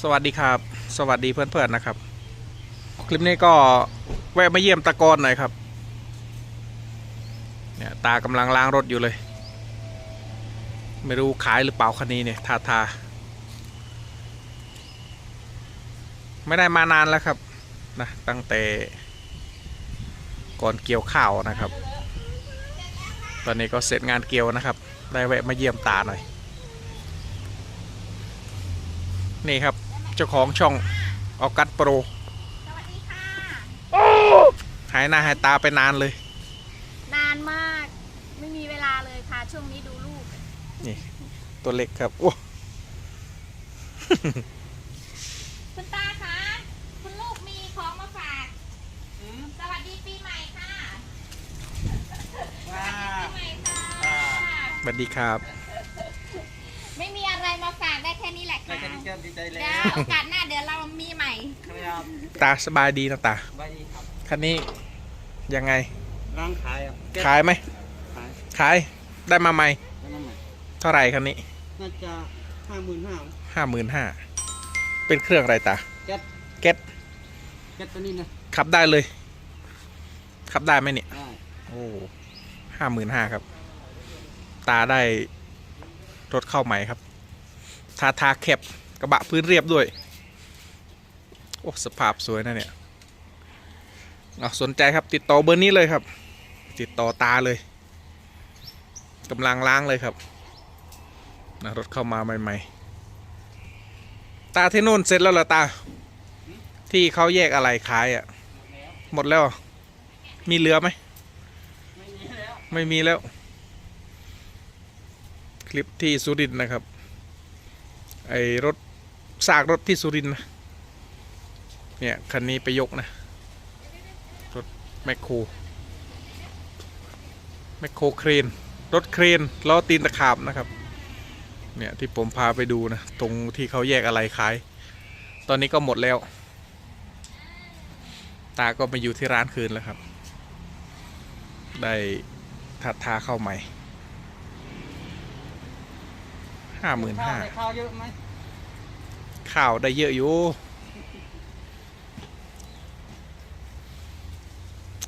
สวัสดีครับ สวัสดีเพื่อนๆนะครับ คลิปนี้ก็แวะมาเยี่ยมตะกอนหน่อยครับ เนี่ยตากำลังล้างรถอยู่เลย ไม่รู้ขายหรือเปล่าคันนี้เนี่ยทาทา ไม่ได้มานานแล้วครับนะตั้งแต่ก่อนเกี่ยวข้าวนะครับ ตอนนี้ก็เสร็จงานเกี่ยวนะครับ ได้แวะมาเยี่ยมตาหน่อยนี่ครับ เจ้าของช่องออกัสโปรสวัสดีค่ะ หายหน้าหายตาไปนานเลย นานมาก ไม่มีเวลาเลยค่ะ ช่วงนี้ดูลูก นี่ ตัวเล็กครับโอ้ คุณตาคะ คุณลูกมีของมาฝาก สวัสดีปีใหม่ค่ะ สวัสดีปีใหม่ค่ะ สวัสดีครับ ไม่มีอะไรมาฝากได้แค่นี้แหละ ได้ ค่ะ แค่นี้ก็ดีใจแล้เดี๋ยววโอกาสหน้าเดี๋ยวเรามีใหม่ ครับตาสบายดีนะตาสบายดีครับคันนี้ยังไง ร้านขายครับขายไหมขายขายได้มาใหม่แล้วนั่นใหม่เท่าไหร่คันนี้น่าจะห้าหมื่นห้าห้าหมื่นห้าเป็นเครื่องอะไรตาแก๊สเก็ตแก๊สตัวนี้นะขับได้เลย ขับได้ไหมเนี่ย ได้โอ้ห้าหมื่นห้าครับ ตาได้รถเข้าใหม่ครับ ทาทาแคบ กระบะพื้นเรียบด้วย โอ้ สภาพสวยนะเนี่ยเอาสนใจครับติดต่อเบอร์นี้เลยครับ ติดต่อตาเลยกำลังล้างเลยครับนะรถเข้ามาใหม่ๆ ตาที่นู่นเสร็จแล้วเหรอตา ที่เขาแยกอะไรขายอะ่ะ หมดแล้ว มีเหลือไหม ไม่มีแล้วไม่มีแล้วคลิปที่สุรินนะครับ ไอรถซากรถที่สุรินนะเนี่ยคันนี้ไปยกนะ รถแมคโครแมคโครเครน รถเครนล้อตีนตะขาบนะครับ เนี่ยที่ผมพาไปดูนะ ตรงที่เขาแยกอะไรขาย ตอนนี้ก็หมดแล้ว ตาก็มาอยู่ที่ร้านคืนแล้วครับ ได้ทัดทาเข้าใหม่ ห้าหมื่นข้าวห้าได้ข้าวเยอะไหมข้าวได้เยอะอยู่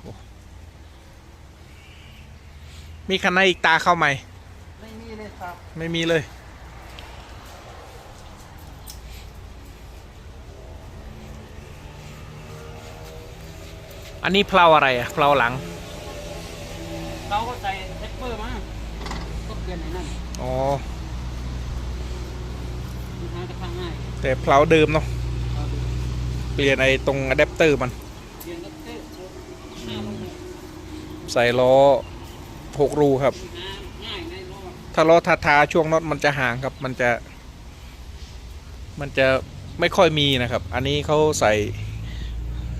โอ้มีคันไหนอีกตาเข้าใหม่ไม่มีเลยครับ ไม่มีเลย อันนี้เพลาอะไรอะเพลาหลังเราก็ใส่เทปเปอร์มาก็เปลี่ยนไอ้นั่นอ๋อมั นหากระทั่งง่ายแต่เพลาเดิมเนาะเอาดูเปลี่ยนไอ้ตรงอะแดปเตอร์มัน เปลี่ยนก็เต้ห้าลงเลยใส่ล้อหกรูครับหาง่ายในรอบถ้าล้อทาทาช่วงน็อตมันจะห่างครับ มันจะ มันจะไม่ค่อยมีนะครับ อันนี้เขาใส่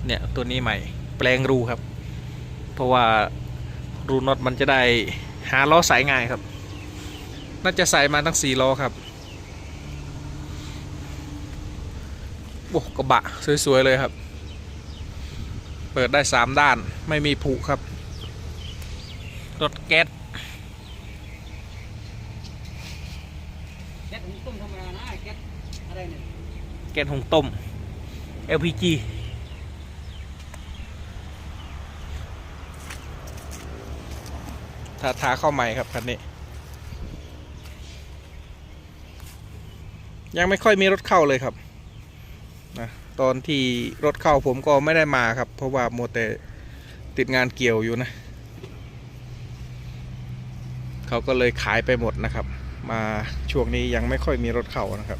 เนี่ยตัวนี้ใหม่ แปลงรูครับ เพราะว่ารูน็อตมันจะได้หาล้อสายง่ายครับ น่าจะใส่มาทั้งสี่ล้อครับ โอ้กระบะสวย ๆ เลยครับ เปิดได้สามด้านไม่มีผุครับ รถแก๊สแก๊สหุงต้มธรรมดานะแก๊สอะไรเนี่ยแก๊สหุงต้ม LPG ทาทาเข้าใหม่ครับคันนี้ ยังไม่ค่อยมีรถเข้าเลยครับ นะตอนที่รถเข้าผมก็ไม่ได้มาครับ เพราะว่าโมัวแต่ติดงานเกี่ยวอยู่นะ เขาก็เลยขายไปหมดนะครับ มาช่วงนี้ยังไม่ค่อยมีรถเข้านะครับ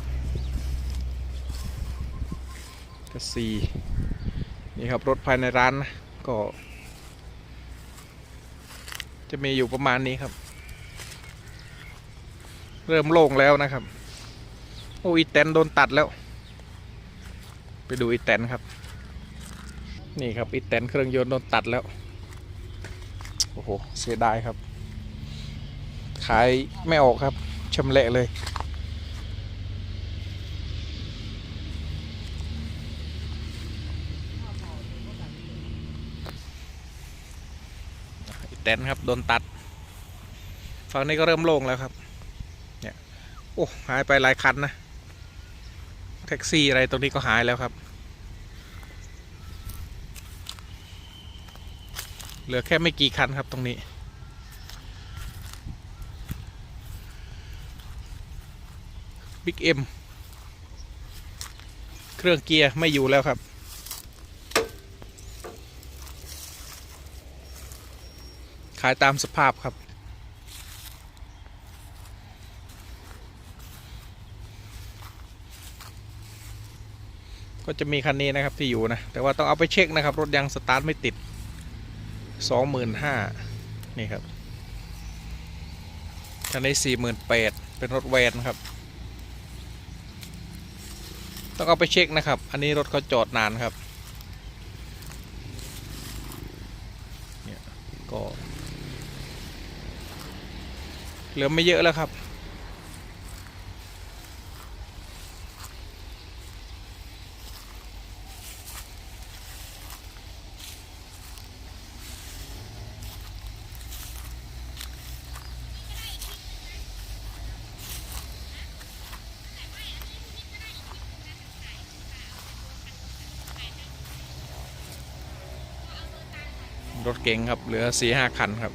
ก็สี่นี่ครับรถภายในร้านนะก็ จะมีอยู่ประมาณนี้ครับ เริ่มโล่งแล้วนะครับ โอ้อีแตนโดนตัดแล้ว ดูอีแตนครับ นี่ครับอีแตนเครื่องยนต์โดนตัดแล้ว โอ้โห เสียดายครับ ขายไม่ออกครับชำแหละเลยอีแตนครับ โดนตัด ฝั่งนี้ก็เริ่มโล่งแล้วครับ เนี่ย โอ้ หายไปหลายคันนะ แท็กซี่อะไรตรงนี้ก็หายแล้วครับ เหลือแค่ไม่กี่คันครับตรงนี้ บิ๊กเอ็มเครื่องเกียร์ไม่อยู่แล้วครับ ขายตามสภาพครับก็จะมีคันนี้นะครับที่อยู่นะ แต่ว่าต้องเอาไปเช็คนะครับ รถยังสตาร์ทไม่ติด สองหมื่นห้านี่ครับคันนี้สี่หมื่นแปดเป็นรถแวนครับ ต้องเอาไปเช็คนะครับ อันนี้รถเขาจอดนานครับเนี่ยก็เหลือไม่เยอะแล้วครับ รถเก๋งครับ เหลือสี่ห้าคันครับ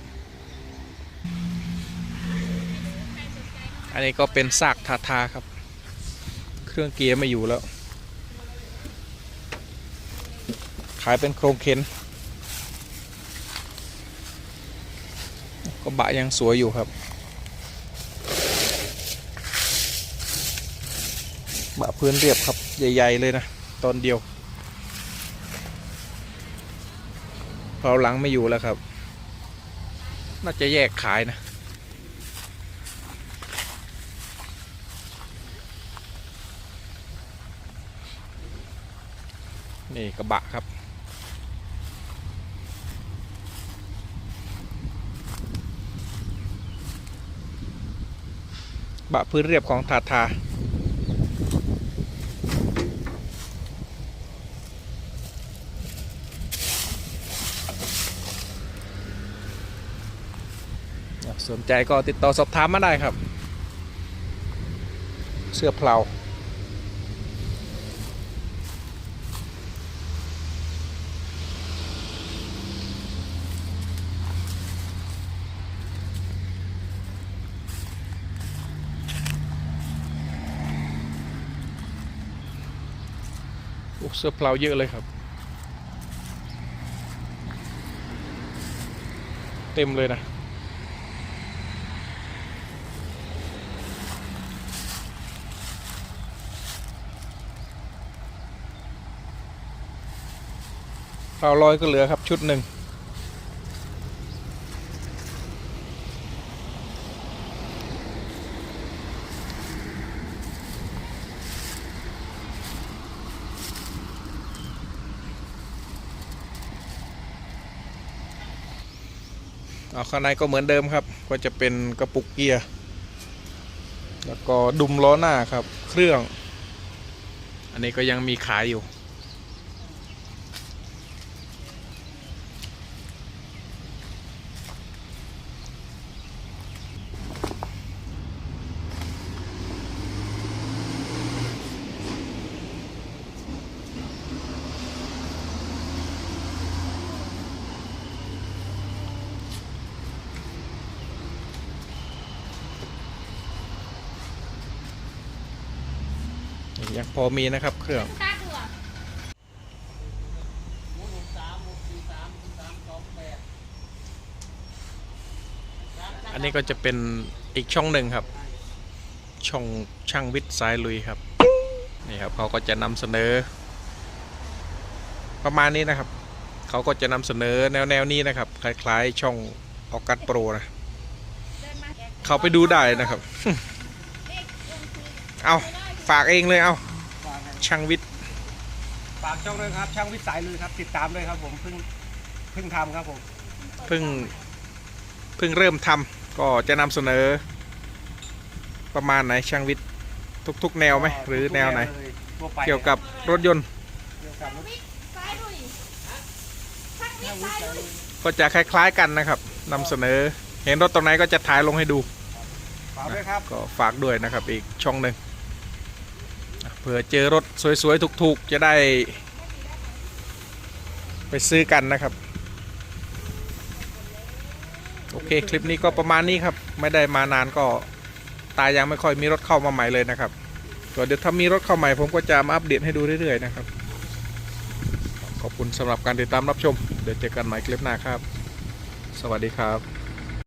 อันนี้ก็เป็นซากทาทาครับ เครื่องเกียร์ไม่อยู่แล้ว ขายเป็นโครงเข็นก็บะยังสวยอยู่ครับบะพื้นเรียบครับ ใหญ่ ๆ เลยนะ ตอนเดียว เพราหลังไม่อยู่แล้วครับ น่าจะแยกขายนะ นี่กระบะครับบะพื้นเรียบของทาทา สนใจก็ติดต่อสอบถามมาได้ครับ เสื้อเพลาเสื้อเพลาเยอะเลยครับ เต็มเลยนะ เพลาลอยก็เหลือครับชุดหนึ่งเอาข้างในก็เหมือนเดิมครับ ก็จะเป็นกระปุกเกียร์ แล้วก็ดุมล้อหน้าครับ เครื่อง อันนี้ก็ยังมีขายอยู่ ยังพอมีนะครับเครื่องอันนี้ก็จะเป็นอีกช่องหนึ่งครับ ช่องช่างวิทย์สายลุยครับนี่ครับเขาก็จะนำเสนอ ประมาณนี้นะครับเขาก็จะนำเสนอแนวแนวๆนี้นะครับ คล้าย ๆ ช่องออกัสโปรนะเขาไปดูได้นะครับ เอาฝากเองเลยเอา ช่างวิทย์ฝากช่องด้วยครับ ช่างวิทย์สายลุยครับ ติดตามด้วยครับ ผมเพิ่งเพิ่งทำครับผมเพิ่งเพิ่งเริ่มทำก็จะนำเสนอ ประมาณไหนช่างวิทย์ทุกๆ แนวไหมหรือแนวไหนเลยทั่วไปเกี่ยวกับรถยนต์ เกี่ยวกับรถวิทย์ซ้ายลุยช่างวิทย์ซ้ายลุยก็จะคล้ายๆกันนะครับนำเสนอ เห็นรถตรงไหนก็จะถ่ายลงให้ดู ฝากด้วยครับ ก็ฝากด้วยนะครับอีกช่องหนึ่งอะ เผื่อเจอรถสวย ๆ ถูก ๆ จะได้ ไปซื้อกันนะครับ โอเค คลิปนี้ก็ประมาณนี้ครับ ไม่ได้มานานก็ตายังไม่ค่อยมีรถเข้ามาใหม่เลยนะครับก็เดี๋ยวถ้ามีรถเข้าใหม่ผมก็จะมาอัปเดตให้ดูเรื่อย ๆ นะครับ ขอบคุณสำหรับการติดตามรับชม เดี๋ยวเจอกันใหม่คลิปหน้าครับ สวัสดีครับ